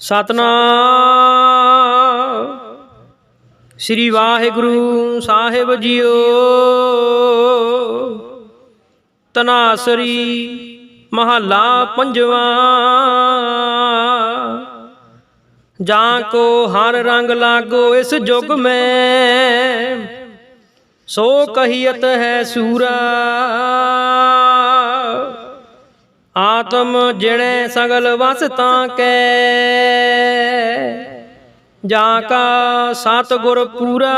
ਸਤਨਾਮ। ਸ੍ਰੀ ਵਾਹਿਗੁਰੂ ਸਾਹਿਬ ਜੀਓ। ਤਨਾਸਰੀ ਮਹੱਲਾ ਪੰਜਵਾਂ। ਜਾਂ ਕੋ ਹਰ ਰੰਗ ਲਾਗੋ ਇਸ ਜੁਗ ਮੈਂ, ਸੋ ਕਹੀਅਤ ਹੈ ਸੂਰਾ। ਆਤਮ ਜਿਣੈ ਸਗਲ ਵਸ ਤਾਂ ਕੈ। ਜਾ ਕਾ ਸਤ ਗੁਰ ਪੂਰਾ।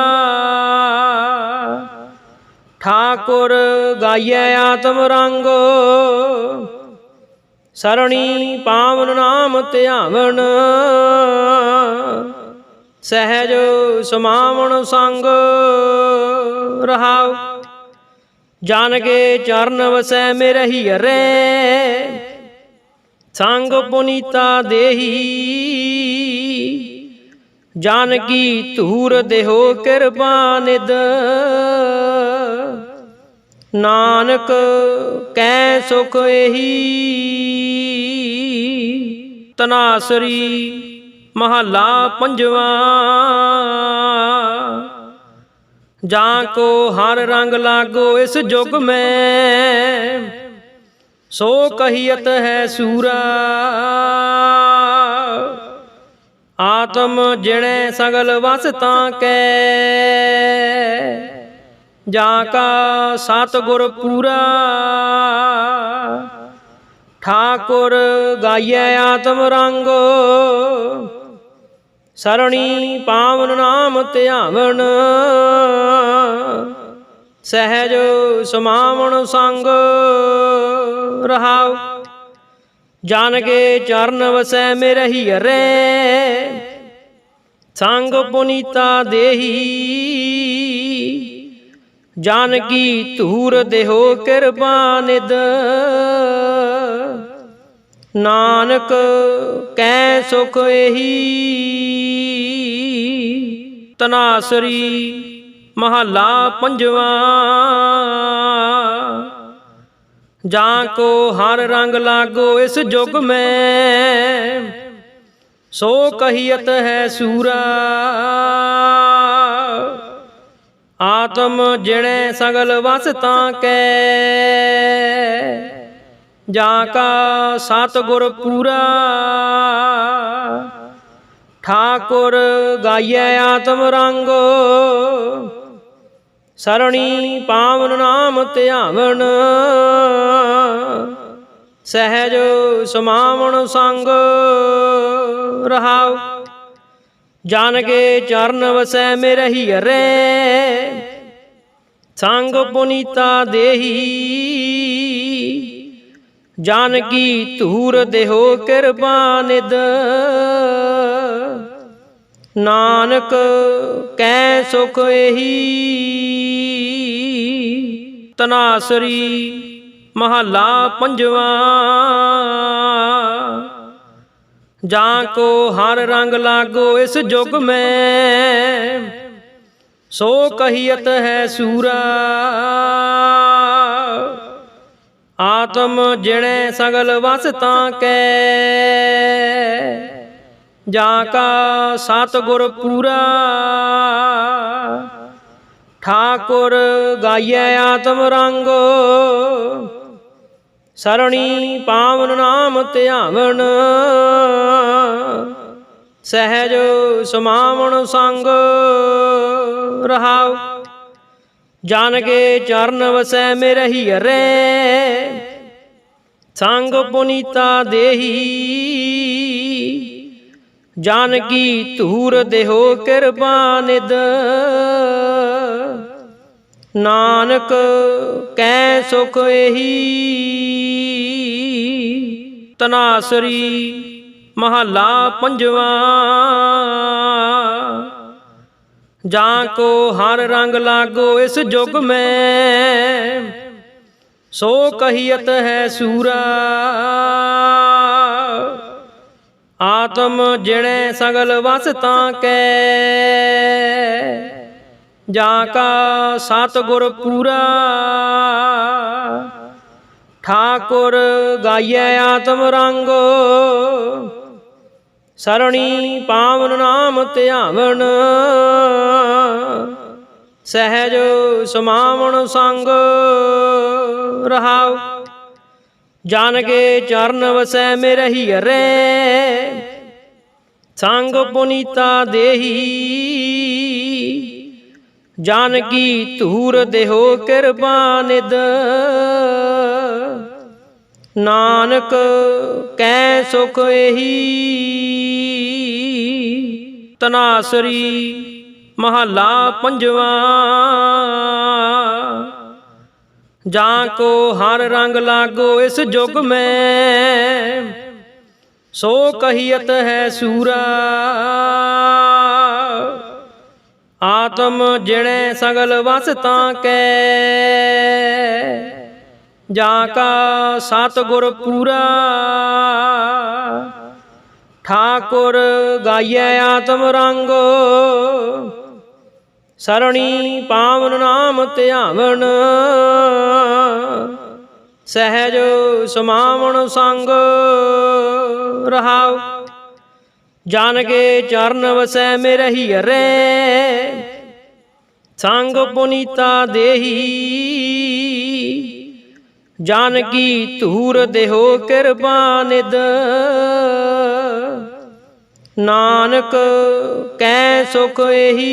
ਠਾਕੁਰ ਗਾਈਐ ਆਤਮ ਰੰਗ। ਸਰਣੀ ਪਾਵਨ ਨਾਮ ਧਿਆਵਨ। ਸਹਿਜ ਸਮਾਵਣ ਸੰਗ ਰਹਾਉ। ਜਾਣ ਕੇ ਚਰਨ ਵਸੈ ਮੇਰੇ ਹਰੇ ਸੰਗ ਪੁਨੀਤਾ ਦੇਹੀ। ਜਾਨ ਕੀ ਧੂਰ ਦੇਹੋ ਕਿਰਪਾ ਨਿਦ ਨਾਨਕ ਕੈ ਸੁਖ ਇਹੀ ਤਨਾਸਰੀ ਮਹੱਲਾ ਪੰਜਵਾਂ। ਜਾਂ ਕੋ ਹਰ ਰੰਗ ਲਾਗੋ ਇਸ ਜੁਗ ਮੈਂ, ਸੋ ਕਹੀਅਤ ਹੈ ਸੂਰਾ। ਆਤਮ ਜਿਣੈ ਸਗਲ ਵਸ ਤਾਂ ਕੈ, ਜਾ ਕਾ ਸਤ ਗੁਰ ਪੂਰਾ। ਠਾਕੁਰ ਗਾਈਐ ਆਤਮ ਰੰਗ ਸਰਣੀ ਪਾਵਨ ਨਾਮ ਧਿਆਵਨ। ਸਹਿਜ ਸਮਾਵਣ ਸੰਗ ਰਹਾਉ। ਜਾਨ ਕੇ ਚਰਨ ਵਸੈ ਮੇਰਹੀ ਹਰੇ ਸੰਗ ਪੁਨੀਤਾ ਦੇਹੀ। ਜਾਨਕੀ ਧੂਰ ਦੇਹੋ ਕਿਰਪਾ ਨਿਦ ਨਾਨਕ ਕੈ ਸੁਖ ਇਹੀ। ਤਨਾਸਰੀ ਮਹੱਲਾ ਪੰਜਵਾਂ। ਜਾਂ ਕੋ ਹਰ ਰੰਗ ਲਾਗੋ ਇਸ ਜੁਗ ਮੈਂ, ਸੋ ਕਹੀਅਤ ਹੈ ਸੂਰਾ। ਆਤਮ ਜਿਣੈ ਸਗਲ ਵਸ ਤਾਂ ਕੈ। ਜਾ ਕਾ ਸਤ ਗੁਰ ਪੂਰਾ। ਠਾਕੁਰ ਗਾਈਐ ਆਤਮ ਰੰਗ। ਸਰਣੀ ਪਾਵਨ ਨਾਮ ਧਿਆਵਨ। ਸਹਿਜ ਸਮਾਵਣ ਸੰਗ। ਰਹਾਉ। ਜਾਨ ਕੇ ਚਰਨ ਵਸੈ ਮੇਰਹੀ ਹਰੇ ਸੰਗ ਪੁਨੀਤਾ ਦੇਹੀ। ਜਾਨ ਕੀ ਧੂਰ ਦੇਹੋ ਕਿਰਪਾ ਨਿਦ ਨਾਨਕ ਕੈ ਸੁਖ ਇਹੀ। ਤਨਾਸਰੀ ਮਹੱਲਾ ਪੰਜਵਾਂ। ਜਾਂ ਕੋ ਹਰ ਰੰਗ ਲਾਗੋ ਇਸ ਜੁਗ ਮੈਂ। ਸੋ ਕਹੀਅਤ ਹੈ ਸੂਰਾ। ਆਤਮ ਜਿਣੈ ਸਗਲ ਵਸ ਤਾਂ ਕੈ। ਜਾ ਕਾ ਸਤ ਗੁਰ ਪੂਰਾ। ਠਾਕੁਰ ਗਾਈਐ ਆਤਮ ਰੰਗ। ਸਰਣੀ ਪਾਵਨ ਨਾਮ ਧਿਆਵਨ। ਸਹਿਜ ਸਮਾਵਣ ਸੰਗ ਰਹਾਉ। ਜਾਨ ਕੇ ਚਰਨ ਵਸੈ ਮੇਰੇ ਹਰੇ ਸੰਗ ਪੁਨੀਤਾ ਦੇਹੀ। ਜਾਨ ਕੀ ਧੂਰ ਦੇਹੋ ਕਿਰਪਾ ਨਿਦ ਨਾਨਕ ਕੈ ਸੁਖ ਇਹੀ ਤਨਾਸਰੀ ਮਹੱਲਾ ਪੰਜਵਾਂ। ਜਾਂ ਕੋ ਹਰ ਰੰਗ ਲਾਗੋ ਇਸ ਜੁਗ ਮੈਂ, ਸੋ ਕਹੀਅਤ ਹੈ ਸੂਰਾ। ਆਤਮ ਜਿਣੈ ਸਗਲ ਵਸ ਤਾਂ ਕੈ, ਜਾ ਕਾ ਸਤ ਗੁਰ ਪੂਰਾ। ਠਾਕੁਰ ਗਾਈਐ ਆਤਮ ਰੰਗ ਸਰਣੀ ਪਾਵਨ ਨਾਮ ਧਿਆਵਨ। ਸਹਿਜ ਸਮਾਵਣ ਸੰਗ ਰਹਾਉ। ਜਨ ਕੇ ਚਰਨ ਵਸੈ ਮੇਰਹੀ ਰੇ ਸੰਗ ਪੁਨੀਤਾ ਦੇਹੀ। ਜਨ ਕੀ ਧੂਰ ਦੇਹੋ ਕਿਰਪਾ ਨਿਦ ਨਾਨਕ ਕੈ ਸੁਖ ਇਹੀ ਤਨਾਸਰੀ ਮਹੱਲਾ ਪੰਜਵਾਂ। ਜਾਂ ਕੋ ਹਰ ਰੰਗ ਲਾਗੋ ਇਸ ਜੁਗ ਮੈਂ, ਸੋ ਕਹੀਤ ਹੈ ਸੂਰਾ। ਆਤਮ ਜਿਣੈ ਸਗਲ ਵਸ ਤਾਂ ਕੈ, ਜਾ ਕਾ ਸਤਿਗੁਰ ਪੂਰਾ। ਠਾਕੁਰ ਗਾਇਐ ਆਤਮ ਰੰਗੋ। ਸਰਣੀ ਪਾਵਨ ਨਾਮ ਧਿਆਵਨ। ਸਹਿਜ ਸਮਾਵਣ ਸੰਗ ਰਹਾਉ। ਜਨ ਕੇ ਚਰਨ ਵਸੈ ਮੇਰਹੀ ਰੇ। ਸੰਗ ਪੁਨੀਤਾ ਦੇਹੀ। ਜਾਨਕੀ ਕੀ ਧੂਰ ਦੇਹੋ ਕਿਰਪਾ ਨਿਦ ਨਾਨਕ ਕੈ ਸੁਖ ਇਹੀ।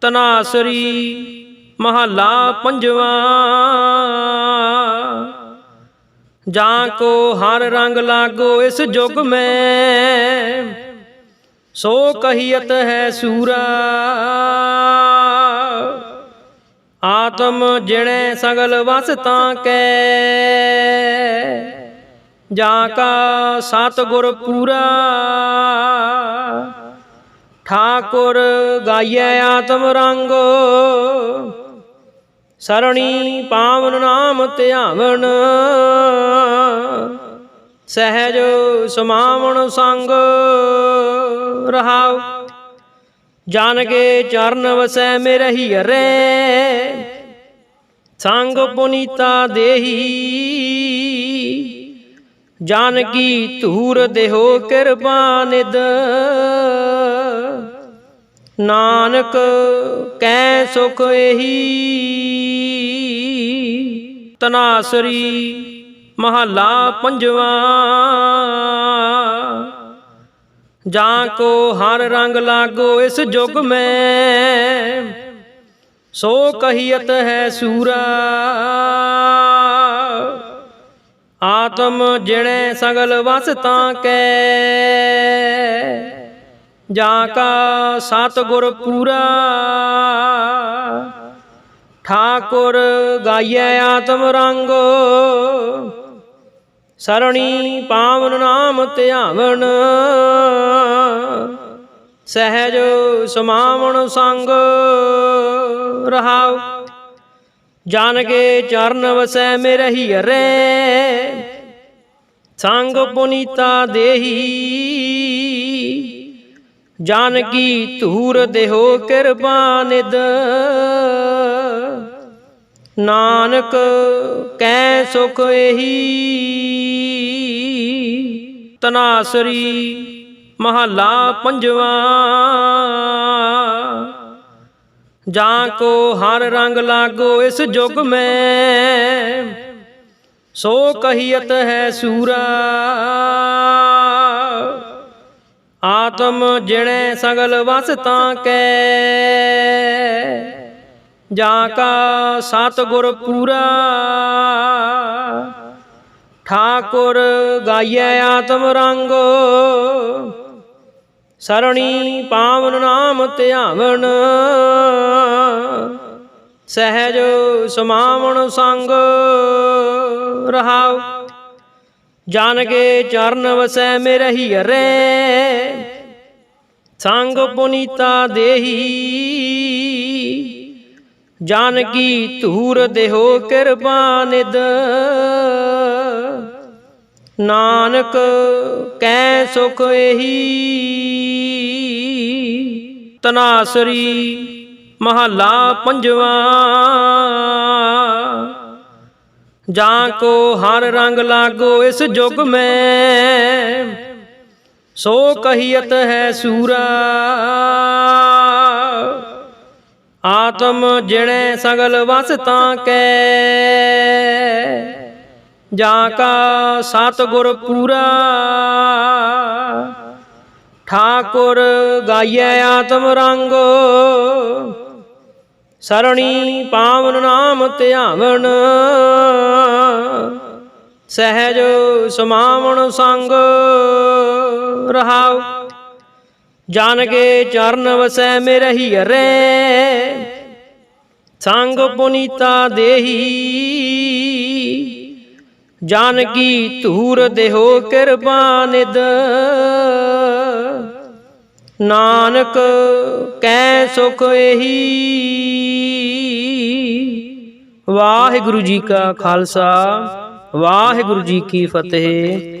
ਤਨਾਸਰੀ ਮਹੱਲਾ ਪੰਜਵਾ। ਜਾਂ ਕੋ ਹਰ ਰੰਗ ਲਾਗੋ ਇਸ ਜੁਗ ਮੈਂ, ਸੋ ਕਹੀਤ ਹੈ ਸੂਰਾ। ਆਤਮ ਜਿਣੈ ਸਗਲ ਵਸ ਤਾਂ ਕੈ। ਜਾ ਕਾ ਸਤਿਗੁਰ ਪੂਰਾ। ਠਾਕੁਰ ਗਾਇਐ ਆਤਮ ਰੰਗ। ਸਰਣੀ ਪਾਵਨ ਨਾਮ ਧਿਆਵਨ। ਸਹਿਜ ਸਮਾਵਣ ਸੰਗ ਰਹਾਉ। ਜਨ ਕੇ ਚਰਨ ਵਸੈ ਮੇਰਹੀ ਰੇ। ਸੰਗ ਪੁਨੀਤਾ ਦੇਹੀ। ਜਨ ਕੀ ਧੂਰ ਦੇਹੋ ਕਿਰਪਾ ਨਿਦ ਨਾਨਕ ਕੈ ਸੁਖ ਇਹੀ ਤਨਾਸਰੀ ਮਹੱਲਾ ਪੰਜਵਾ। ਜਾਂ ਕੋ ਹਰ ਰੰਗ ਲਾਗੋ ਇਸ ਜੁਗ ਮੈਂ, ਸੋ ਕਹੀਤ ਹੈ ਸੂਰਾ। ਆਤਮ ਜਿਣੈ ਸਗਲ ਵਸ ਤਾਂ ਕੈ। ਜਾ ਕਾ ਸਤਿਗੁਰ ਪੂਰਾ। ਠਾਕੁਰ ਗਾਇਐ ਆਤਮ ਰੰਗ। ਸਰਣੀ ਪਾਵਨ ਨਾਮ ਧਿਆਵਨ। ਸਹਿਜ ਸਮਾਵਣ ਸੰਗ ਰਹਾਉ। ਜਨ ਕੇ ਚਰਨ ਵਸੈ ਮੇਰੇ ਰੇ ਸੰਗ ਪੁਨੀਤਾ ਦੇਹੀ। ਜਨ ਕੀ ਧੂਰ ਦੇਹੋ ਕਿਰਪਾ ਨਿਦ ਨਾਨਕ ਕੈ ਸੁਖ ਇਹੀ ਤਨਾਸਰੀ ਮਹੱਲਾ ਪੰਜਵਾ। ਜਾਂ ਕੋ ਹਰ ਰੰਗ ਲਾਗੋ ਇਸ ਜੁਗ ਮੈਂ, ਸੋ ਕਹੀਤ ਹੈ ਸੂਰਾ। ਆਤਮ ਜਿਣੈ ਸਗਲ ਵਸ ਤਾਂ ਕੈ, ਜਾ ਕਾ ਸਤਿਗੁਰ ਪੂਰਾ। ਠਾਕੁਰ ਗਾਇਐ ਆਤਮ ਰੰਗੋ ਸਰਣੀ ਪਾਵਨ ਨਾਮ ਧਿਆਵਨ। ਸਹਿਜ ਸਮਾਵਣ ਸੰਗ ਰਹਾਉ। ਜਨ ਕੇ ਚਰਨ ਵਸੈ ਮੇਰਹੀ ਰੇ। ਸੰਗ ਪੁਨੀਤਾ ਦੇਹੀ। ਜਾਨਕੀ ਕੀ ਧੂਰ ਦੇਹੋ ਕਿਰਪਾ ਨਿਦ ਨਾਨਕ ਕੈ ਸੁਖ ਇਹੀ। ਤਨਾਸਰੀ ਮਹੱਲਾ ਪੰਜਵਾ। ਜਾਂ ਕੋ ਹਰ ਰੰਗ ਲਾਗੋ ਇਸ ਜੁਗ ਮੈਂ, ਸੋ ਕਹੀਤ ਹੈ ਸੂਰਾ। ਆਤਮ ਜਿਹੜੇ ਸਗਲ ਵਸ ਤਾਂ ਕੈ। ਜਾਂ ਕਾ ਸਤਗੁਰ ਪੂਰਾ। ਠਾਕੁਰ ਗਾਈਐ ਆਤਮ ਰੰਗ। ਸਰਣੀ ਪਾਵਨ ਨਾਮ ਧਿਆਵਨ। ਸਹਿਜ ਸਮਾਵਣ ਸੰਗ ਰਹਾਉ। ਜਾਨ ਕੇ ਚਰਨ ਵਸੈ ਮੇਰਹੀ ਹਰੇ ਸੰਗ ਪੁਨੀਤਾ ਦੇਹੀ। ਜਾਨਕੀ ਧੂਰ ਦੇਹੋ ਕਿਰਪਾ ਨਾਨਕ ਕੈ ਸੁਖ ਇਹੀ ਵਾਹਿਗੁਰੂ ਜੀ ਕਾ ਖਾਲਸਾ, ਵਾਹਿਗੁਰੂ ਜੀ ਕੀ ਫਤਿਹ।